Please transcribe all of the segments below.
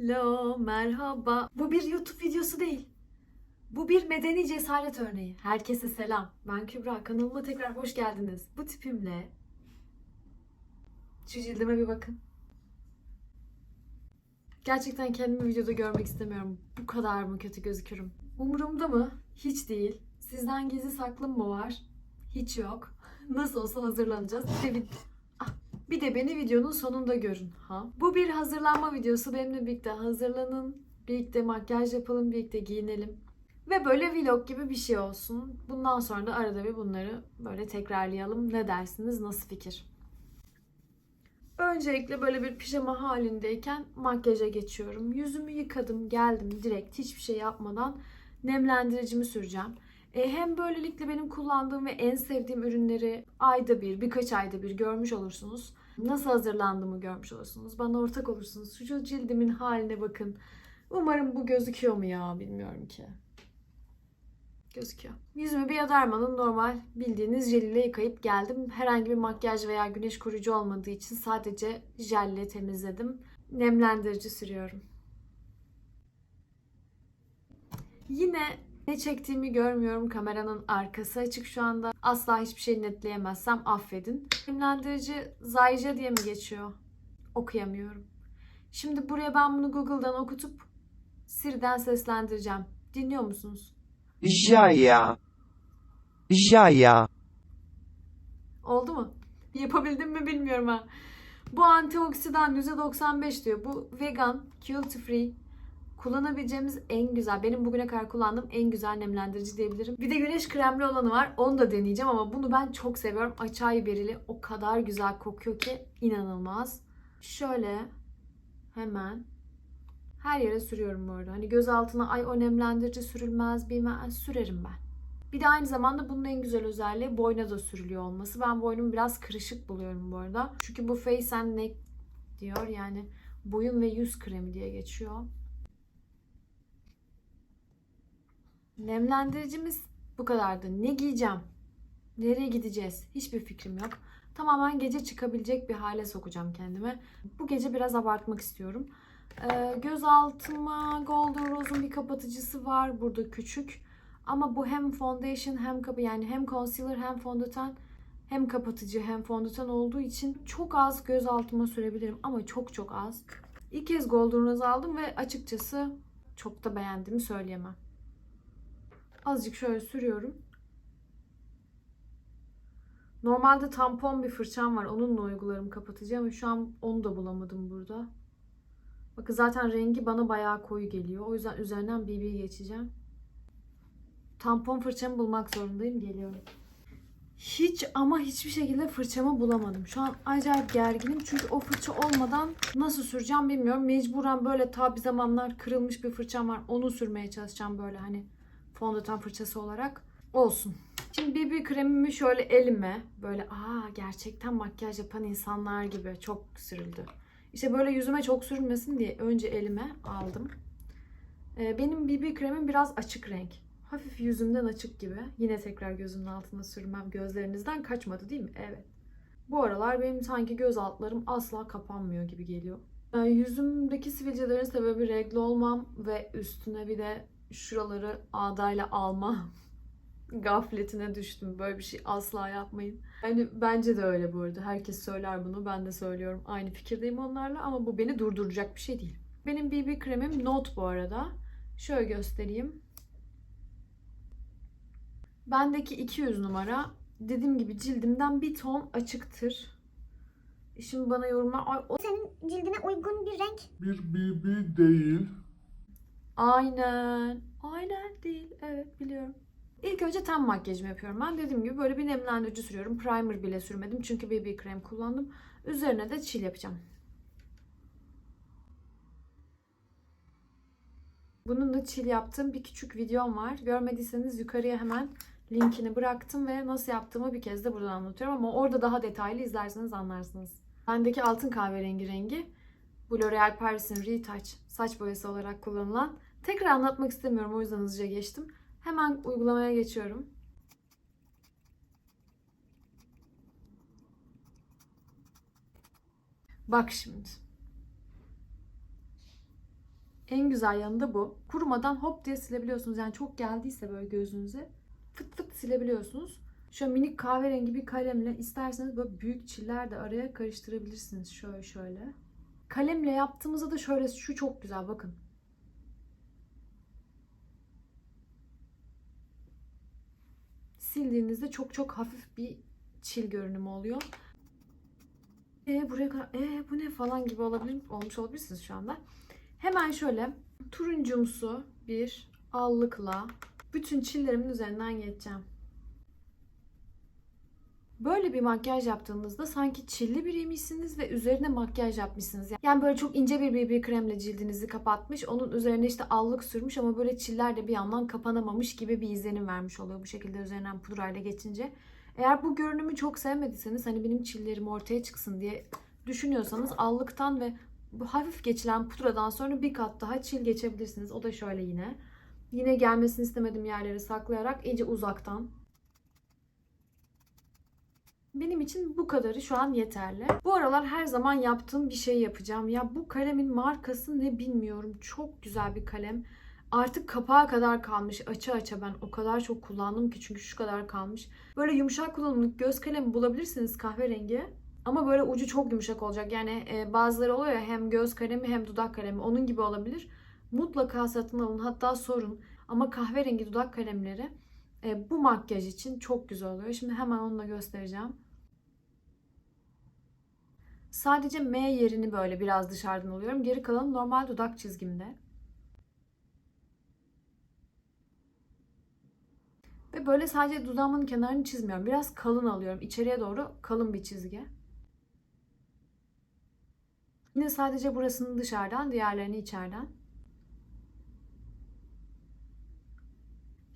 Hello, merhaba. Bu bir YouTube videosu değil. Bu bir medeni cesaret örneği. Herkese selam. Ben Kübra. Kanalıma tekrar hoş geldiniz. Bu tipimle şu cildime bir bakın. Gerçekten kendimi videoda görmek istemiyorum. Bu kadar mı kötü gözükürüm? Umurumda mı? Hiç değil. Sizden gizli saklım mı var? Hiç yok. Nasıl olsa hazırlanacağız. Bir bir, de beni videonun sonunda görün. Ha? Bu bir hazırlanma videosu. Benimle birlikte hazırlanın. Birlikte makyaj yapalım. Birlikte giyinelim. Ve böyle vlog gibi bir şey olsun. Bundan sonra da arada bir bunları böyle tekrarlayalım. Ne dersiniz? Nasıl fikir? Öncelikle böyle bir pijama halindeyken makyaja geçiyorum. Yüzümü yıkadım, geldim direkt hiçbir şey yapmadan nemlendiricimi süreceğim. E, hem böylelikle benim kullandığım ve en sevdiğim ürünleri ayda bir, birkaç ayda bir görmüş olursunuz. Nasıl hazırlandığımı görmüş olursunuz. Bana ortak olursunuz. Şu cildimin haline bakın. Umarım bu gözüküyor mu ya bilmiyorum ki. Gözüküyor. Yüzümü bir yadarmanın normal bildiğiniz jel ile yıkayıp geldim. Herhangi bir makyaj veya güneş koruyucu olmadığı için sadece jelle temizledim. Nemlendirici sürüyorum. Yine ne çektiğimi görmüyorum. Kameranın arkası açık şu anda. Asla hiçbir şey netleyemezsem affedin. Nemlendirici Zayja diye mi geçiyor? Okuyamıyorum. Şimdi buraya ben bunu Google'dan okutup Siri'den seslendireceğim. Dinliyor musunuz? Jaya. Jaya. Oldu mu? Yapabildim mi bilmiyorum ha. Bu antioksidan %95 diyor. Bu vegan, cruelty free. Kullanabileceğimiz en güzel, benim bugüne kadar kullandığım en güzel nemlendirici diyebilirim. Bir de güneş kremli olanı var. Onu da deneyeceğim ama bunu ben çok seviyorum. Açay berili o kadar güzel kokuyor ki inanılmaz. Şöyle hemen her yere sürüyorum bu arada. Hani göz altına ay o nemlendirici sürülmez bilmem sürerim ben. Bir de aynı zamanda bunun en güzel özelliği boyna da sürülüyor olması. Ben boynumu biraz kırışık buluyorum bu arada. Çünkü bu face and neck diyor yani boyun ve yüz kremi diye geçiyor. Nemlendiricimiz bu kadardı. Ne giyeceğim? Nereye gideceğiz? Hiçbir fikrim yok. Tamamen gece çıkabilecek bir hale sokacağım kendime. Bu gece biraz abartmak istiyorum. Ee, göz altıma Golden Rose'un bir kapatıcısı var burada küçük. Ama bu hem foundation hem kapı yani hem concealer hem fondöten hem kapatıcı hem fondöten olduğu için çok az göz altıma sürebilirim ama çok çok az. İlk kez Golden Rose aldım ve açıkçası çok da beğendiğimi söyleyemem. Azıcık şöyle sürüyorum. Normalde tampon bir fırçam var. Onunla uygularım kapatıcı ama şu an onu da bulamadım burada. Bakın zaten rengi bana bayağı koyu geliyor. O yüzden üzerinden BB geçeceğim. Tampon fırçamı bulmak zorundayım. Geliyorum. Hiç ama hiçbir şekilde fırçamı bulamadım. Şu an acayip gerginim. Çünkü o fırça olmadan nasıl süreceğim bilmiyorum. Mecburen böyle ta bir zamanlar kırılmış bir fırçam var. Onu sürmeye çalışacağım böyle hani fondöten fırçası olarak. Olsun. Şimdi BB kremimi şöyle elime böyle aa gerçekten makyaj yapan insanlar gibi çok sürüldü. İşte böyle yüzüme çok sürülmesin diye önce elime aldım. Ee, benim BB kremim biraz açık renk. Hafif yüzümden açık gibi. Yine tekrar gözümün altına sürmem gözlerinizden kaçmadı değil mi? Evet. Bu aralar benim sanki göz altlarım asla kapanmıyor gibi geliyor. Yani yüzümdeki sivilcelerin sebebi renkli olmam ve üstüne bir de şuraları ağdayla alma gafletine düştüm. Böyle bir şey asla yapmayın. Yani bence de öyle bu arada. Herkes söyler bunu. Ben de söylüyorum. Aynı fikirdeyim onlarla ama bu beni durduracak bir şey değil. Benim BB kremim Not bu arada. Şöyle göstereyim. Bendeki 200 numara dediğim gibi cildimden bir ton açıktır. Şimdi bana yorumlar ay o Senin cildine uygun bir renk. bir BB değil. Aynen aynen değil evet biliyorum. İlk önce ten makyajımı yapıyorum. Ben dediğim gibi böyle bir nemlendirici sürüyorum. Primer bile sürmedim çünkü BB krem kullandım. Üzerine de çil yapacağım. Bununla çil yaptığım bir küçük videom var. Görmediyseniz yukarıya hemen linkini bıraktım ve nasıl yaptığımı bir kez de burada anlatıyorum ama orada daha detaylı izlerseniz anlarsınız. Bendeki altın kahverengi rengi bu L'Oreal Paris'in Retouch saç boyası olarak kullanılan. Tekrar anlatmak istemiyorum o yüzden hızlıca geçtim. Hemen uygulamaya geçiyorum. Bak şimdi. En güzel yanı da bu. Kurumadan hop diye silebiliyorsunuz. Yani çok geldiyse böyle gözünüze fıt fıt silebiliyorsunuz. Şöyle minik kahverengi bir kalemle isterseniz böyle büyük çiller de araya karıştırabilirsiniz. Şöyle şöyle. Kalemle yaptığımızda da şöyle şu çok güzel bakın. Sildiğinizde çok çok hafif bir çil görünümü oluyor. E buraya kadar e bu ne falan gibi olabilir olmuş olabilirsiniz şu anda. Hemen şöyle turuncumsu bir allıkla bütün çillerimin üzerinden geçeceğim. Böyle bir makyaj yaptığınızda sanki çilli biriymişsiniz ve üzerine makyaj yapmışsınız. Yani böyle çok ince bir BB kremle cildinizi kapatmış. Onun üzerine işte allık sürmüş ama böyle çiller de bir yandan kapanamamış gibi bir izlenim vermiş oluyor bu şekilde üzerinden pudrayla geçince. Eğer bu görünümü çok sevmediyseniz hani benim çillerim ortaya çıksın diye düşünüyorsanız allıktan ve bu hafif geçilen pudradan sonra bir kat daha çil geçebilirsiniz. O da şöyle yine. Yine gelmesini istemediğim yerleri saklayarak iyice uzaktan benim için bu kadarı şu an yeterli. Bu aralar her zaman yaptığım bir şey yapacağım. Ya bu kalemin markası ne bilmiyorum. Çok güzel bir kalem. Artık kapağa kadar kalmış. Açı açı ben o kadar çok kullandım ki çünkü şu kadar kalmış. Böyle yumuşak kullanımlık göz kalemi bulabilirsiniz kahverengi. Ama böyle ucu çok yumuşak olacak. Yani e, bazıları oluyor ya hem göz kalemi hem dudak kalemi. Onun gibi olabilir. Mutlaka satın alın. Hatta sorun. Ama kahverengi dudak kalemleri e, bu makyaj için çok güzel oluyor. Şimdi hemen onu da göstereceğim. Sadece M yerini böyle biraz dışarıdan alıyorum. Geri kalanı normal dudak çizgimde. Ve böyle sadece dudağımın kenarını çizmiyorum. Biraz kalın alıyorum. İçeriye doğru kalın bir çizgi. Yine sadece burasını dışarıdan, diğerlerini içeriden.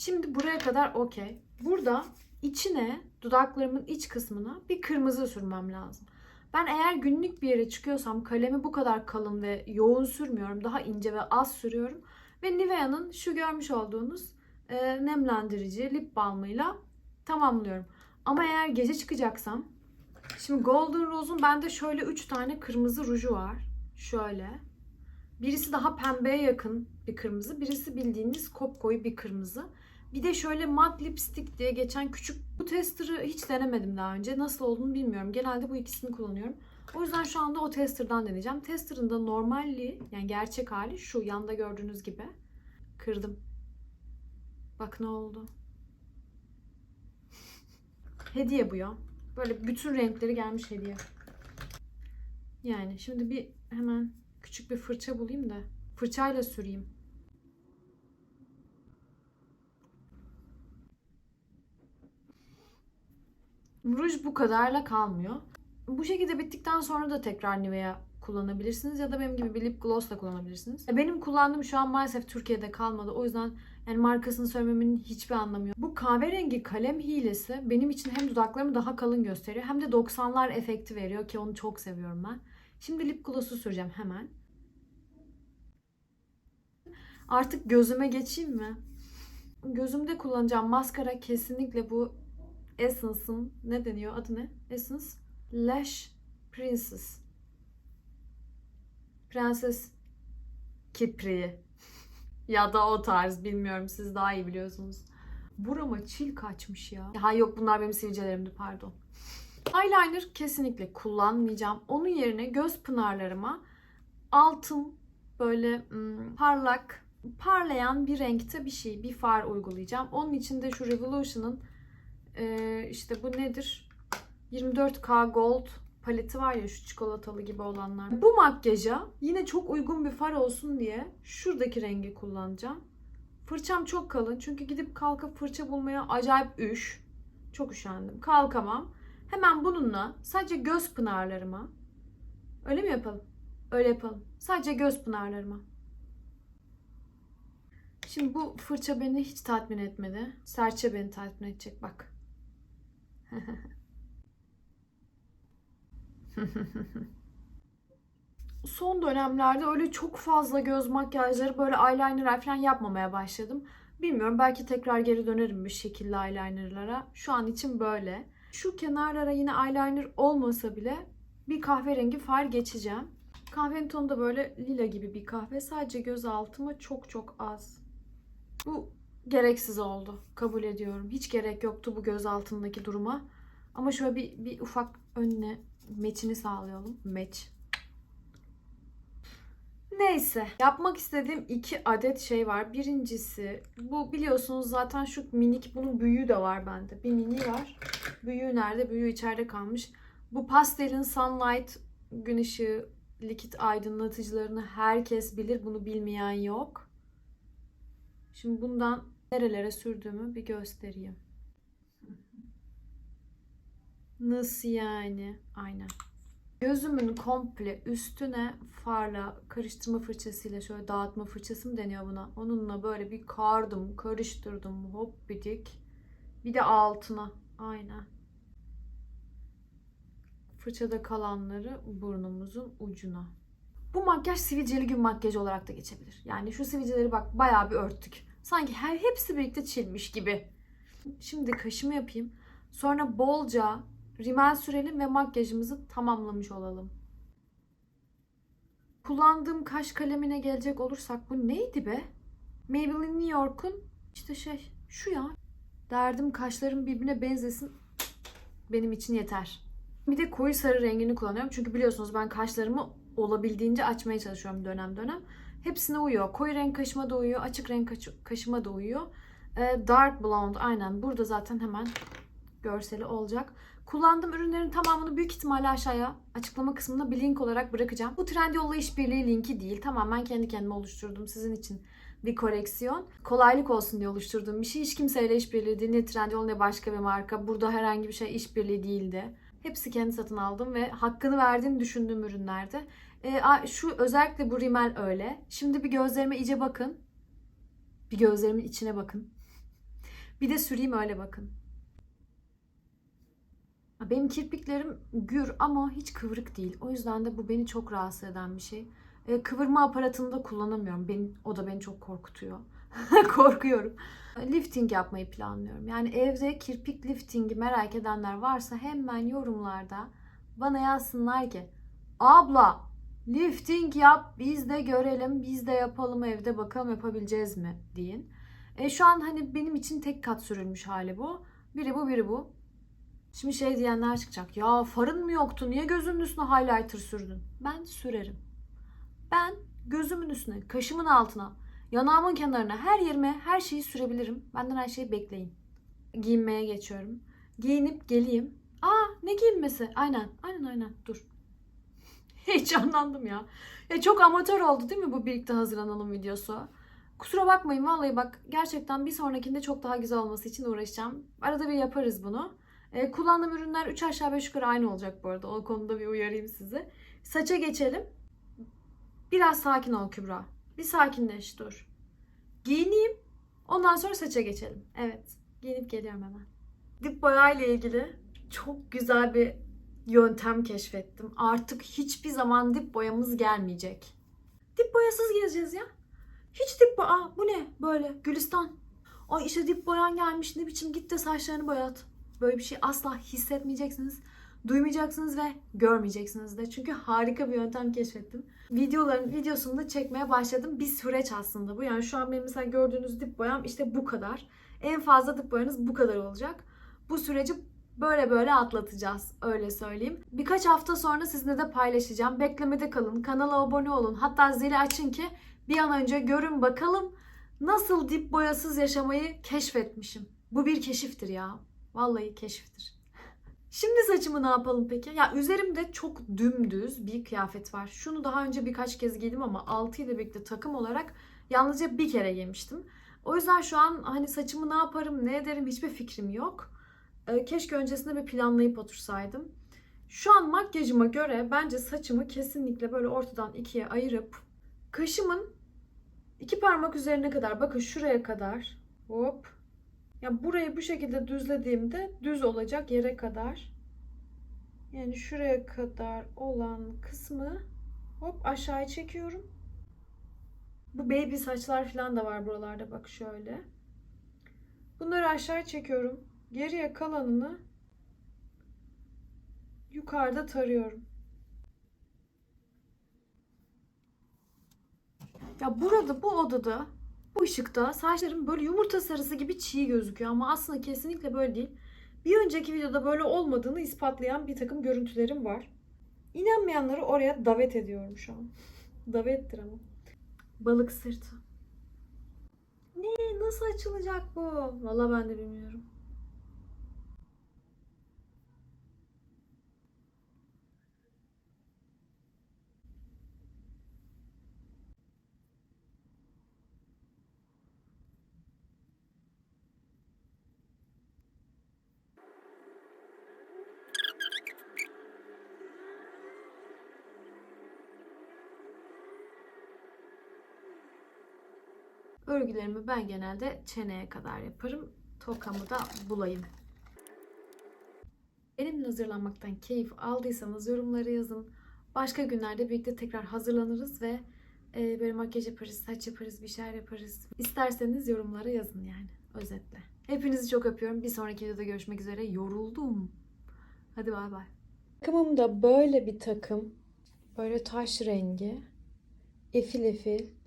Şimdi buraya kadar okey. Burada içine, dudaklarımın iç kısmına bir kırmızı sürmem lazım. Ben eğer günlük bir yere çıkıyorsam kalemi bu kadar kalın ve yoğun sürmüyorum. Daha ince ve az sürüyorum. Ve Nivea'nın şu görmüş olduğunuz e, nemlendirici lip balmıyla tamamlıyorum. Ama eğer gece çıkacaksam şimdi Golden Rose'un bende şöyle 3 tane kırmızı ruju var. Şöyle. Birisi daha pembeye yakın bir kırmızı. Birisi bildiğiniz kopkoyu bir kırmızı. Bir de şöyle mat lipstick diye geçen küçük bu tester'ı hiç denemedim daha önce. Nasıl olduğunu bilmiyorum. Genelde bu ikisini kullanıyorum. O yüzden şu anda o tester'dan deneyeceğim. Tester'ın da normalliği yani gerçek hali şu yanda gördüğünüz gibi. Kırdım. Bak ne oldu. hediye bu ya. Böyle bütün renkleri gelmiş hediye. Yani şimdi bir hemen küçük bir fırça bulayım da fırçayla süreyim. Ruj bu kadarla kalmıyor. Bu şekilde bittikten sonra da tekrar Nivea kullanabilirsiniz ya da benim gibi bir lip gloss da kullanabilirsiniz. Ya Benim kullandığım şu an maalesef Türkiye'de kalmadı. O yüzden yani markasını söylememin hiçbir anlamı yok. Bu kahverengi kalem hilesi benim için hem dudaklarımı daha kalın gösteriyor hem de 90'lar efekti veriyor ki onu çok seviyorum ben. Şimdi lip gloss'u süreceğim hemen. Artık gözüme geçeyim mi? Gözümde kullanacağım maskara kesinlikle bu Essence'ın ne deniyor? Adı ne? Essence Lash Princess. Prenses Kipriği. ya da o tarz bilmiyorum siz daha iyi biliyorsunuz. Burama çil kaçmış ya. Ha yok bunlar benim sivilcelerimdi pardon. Eyeliner kesinlikle kullanmayacağım. Onun yerine göz pınarlarıma altın böyle hmm, parlak parlayan bir renkte bir şey, bir far uygulayacağım. Onun için de şu Revolution'ın ee, işte bu nedir? 24K Gold paleti var ya şu çikolatalı gibi olanlar. Bu makyaja yine çok uygun bir far olsun diye şuradaki rengi kullanacağım. Fırçam çok kalın çünkü gidip kalkıp fırça bulmaya acayip üş. Çok üşendim. Kalkamam. Hemen bununla sadece göz pınarlarıma. Öyle mi yapalım? Öyle yapalım. Sadece göz pınarlarıma. Şimdi bu fırça beni hiç tatmin etmedi. Serçe beni tatmin edecek bak. Son dönemlerde öyle çok fazla göz makyajları böyle eyeliner falan yapmamaya başladım. Bilmiyorum belki tekrar geri dönerim bir şekilde eyelinerlara. Şu an için böyle. Şu kenarlara yine eyeliner olmasa bile bir kahverengi far geçeceğim. Kahvenin tonu da böyle lila gibi bir kahve. Sadece göz altıma çok çok az. Bu gereksiz oldu. Kabul ediyorum. Hiç gerek yoktu bu göz altındaki duruma. Ama şöyle bir, bir ufak önüne meçini sağlayalım. Meç. Neyse. Yapmak istediğim iki adet şey var. Birincisi bu biliyorsunuz zaten şu minik bunun büyüğü de var bende. Bir mini var. Büyüğü nerede? Büyüğü içeride kalmış. Bu pastelin sunlight gün ışığı likit aydınlatıcılarını herkes bilir. Bunu bilmeyen yok. Şimdi bundan nerelere sürdüğümü bir göstereyim. Nasıl yani? Aynen. Gözümün komple üstüne farla karıştırma fırçasıyla şöyle dağıtma fırçası mı deniyor buna? Onunla böyle bir kardım, karıştırdım hop bidik. Bir de altına. Aynen. Fırçada kalanları burnumuzun ucuna. Bu makyaj sivilceli gün makyajı olarak da geçebilir. Yani şu sivilceleri bak bayağı bir örttük. Sanki her hepsi birlikte çilmiş gibi. Şimdi kaşımı yapayım. Sonra bolca rimel sürelim ve makyajımızı tamamlamış olalım. Kullandığım kaş kalemine gelecek olursak bu neydi be? Maybelline New York'un işte şey şu ya. Derdim kaşlarım birbirine benzesin. Benim için yeter. Bir de koyu sarı rengini kullanıyorum. Çünkü biliyorsunuz ben kaşlarımı olabildiğince açmaya çalışıyorum dönem dönem. Hepsine uyuyor. Koyu renk kaşıma da uyuyor. Açık renk kaş- kaşıma da uyuyor. Ee, dark blonde aynen. Burada zaten hemen görseli olacak. Kullandığım ürünlerin tamamını büyük ihtimalle aşağıya açıklama kısmına bir link olarak bırakacağım. Bu Trendyol'la işbirliği linki değil. Tamamen kendi kendime oluşturdum sizin için bir koleksiyon. Kolaylık olsun diye oluşturduğum bir şey. Hiç kimseyle işbirliği değil. Ne Trendyol ne başka bir marka. Burada herhangi bir şey işbirliği değildi. Hepsi kendi satın aldım ve hakkını verdiğini düşündüğüm ürünlerdi. A- şu özellikle bu rimel öyle. Şimdi bir gözlerime iyice bakın. Bir gözlerimin içine bakın. Bir de süreyim öyle bakın. Benim kirpiklerim gür ama hiç kıvrık değil. O yüzden de bu beni çok rahatsız eden bir şey. E, kıvırma aparatını da kullanamıyorum. Beni, o da beni çok korkutuyor. Korkuyorum. Lifting yapmayı planlıyorum. Yani evde kirpik liftingi merak edenler varsa hemen yorumlarda bana yazsınlar ki abla lifting yap biz de görelim biz de yapalım evde bakalım yapabileceğiz mi deyin. E, şu an hani benim için tek kat sürülmüş hali bu. Biri bu biri bu. Şimdi şey diyenler çıkacak. Ya farın mı yoktu? Niye gözünün üstüne highlighter sürdün? Ben sürerim. Ben gözümün üstüne, kaşımın altına, yanağımın kenarına, her yerime her şeyi sürebilirim. Benden her şeyi bekleyin. Giyinmeye geçiyorum. Giyinip geleyim. Aa ne giyinmesi? Aynen, aynen aynen. Dur. Heyecanlandım ya. Ya çok amatör oldu değil mi bu birlikte hazırlanalım videosu? Kusura bakmayın vallahi bak gerçekten bir sonrakinde çok daha güzel olması için uğraşacağım. Arada bir yaparız bunu. E, kullandığım ürünler 3 aşağı 5 yukarı aynı olacak bu arada. O konuda bir uyarayım sizi. Saça geçelim. Biraz sakin ol Kübra. Bir sakinleş dur. Giyineyim. Ondan sonra saça geçelim. Evet. Giyinip geliyorum hemen. Dip boya ile ilgili çok güzel bir yöntem keşfettim. Artık hiçbir zaman dip boyamız gelmeyecek. Dip boyasız gezeceğiz ya. Hiç dip boya... Aa, bu ne böyle? Gülistan. Ay işte dip boyan gelmiş ne biçim git de saçlarını boyat. Böyle bir şey asla hissetmeyeceksiniz. Duymayacaksınız ve görmeyeceksiniz de. Çünkü harika bir yöntem keşfettim. Videoların videosunu da çekmeye başladım. Bir süreç aslında bu. Yani şu an benim mesela gördüğünüz dip boyam işte bu kadar. En fazla dip boyanız bu kadar olacak. Bu süreci böyle böyle atlatacağız. Öyle söyleyeyim. Birkaç hafta sonra sizinle de paylaşacağım. Beklemede kalın. Kanala abone olun. Hatta zili açın ki bir an önce görün bakalım nasıl dip boyasız yaşamayı keşfetmişim. Bu bir keşiftir ya. Vallahi keşiftir. Şimdi saçımı ne yapalım peki? Ya üzerimde çok dümdüz bir kıyafet var. Şunu daha önce birkaç kez giydim ama altı ile birlikte takım olarak yalnızca bir kere giymiştim. O yüzden şu an hani saçımı ne yaparım, ne ederim hiçbir fikrim yok. Ee, keşke öncesinde bir planlayıp otursaydım. Şu an makyajıma göre bence saçımı kesinlikle böyle ortadan ikiye ayırıp kaşımın iki parmak üzerine kadar bakın şuraya kadar hop ya burayı bu şekilde düzlediğimde düz olacak yere kadar. Yani şuraya kadar olan kısmı hop aşağıya çekiyorum. Bu baby saçlar falan da var buralarda bak şöyle. Bunları aşağıya çekiyorum. Geriye kalanını yukarıda tarıyorum. Ya burada bu odada bu ışıkta saçlarım böyle yumurta sarısı gibi çiğ gözüküyor ama aslında kesinlikle böyle değil. Bir önceki videoda böyle olmadığını ispatlayan bir takım görüntülerim var. İnanmayanları oraya davet ediyorum şu an. Davettir ama. Balık sırtı. Ne? Nasıl açılacak bu? Valla ben de bilmiyorum. Örgülerimi ben genelde çeneye kadar yaparım. Tokamı da bulayım. Benimle hazırlanmaktan keyif aldıysanız yorumlara yazın. Başka günlerde birlikte tekrar hazırlanırız ve e, böyle makyaj yaparız, saç yaparız, bir şeyler yaparız. İsterseniz yorumlara yazın yani özetle. Hepinizi çok öpüyorum. Bir sonraki videoda görüşmek üzere. Yoruldum. Hadi bay bay. Takımım da böyle bir takım. Böyle taş rengi. Efil efil.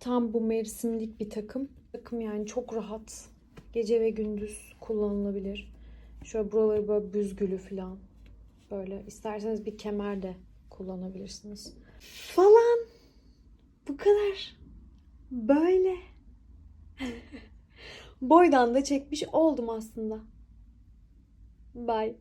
Tam bu mevsimlik bir takım. Takım yani çok rahat. Gece ve gündüz kullanılabilir. Şöyle buraları böyle büzgülü falan. Böyle isterseniz bir kemer de kullanabilirsiniz. Falan. Bu kadar. Böyle. Boydan da çekmiş oldum aslında. Bye.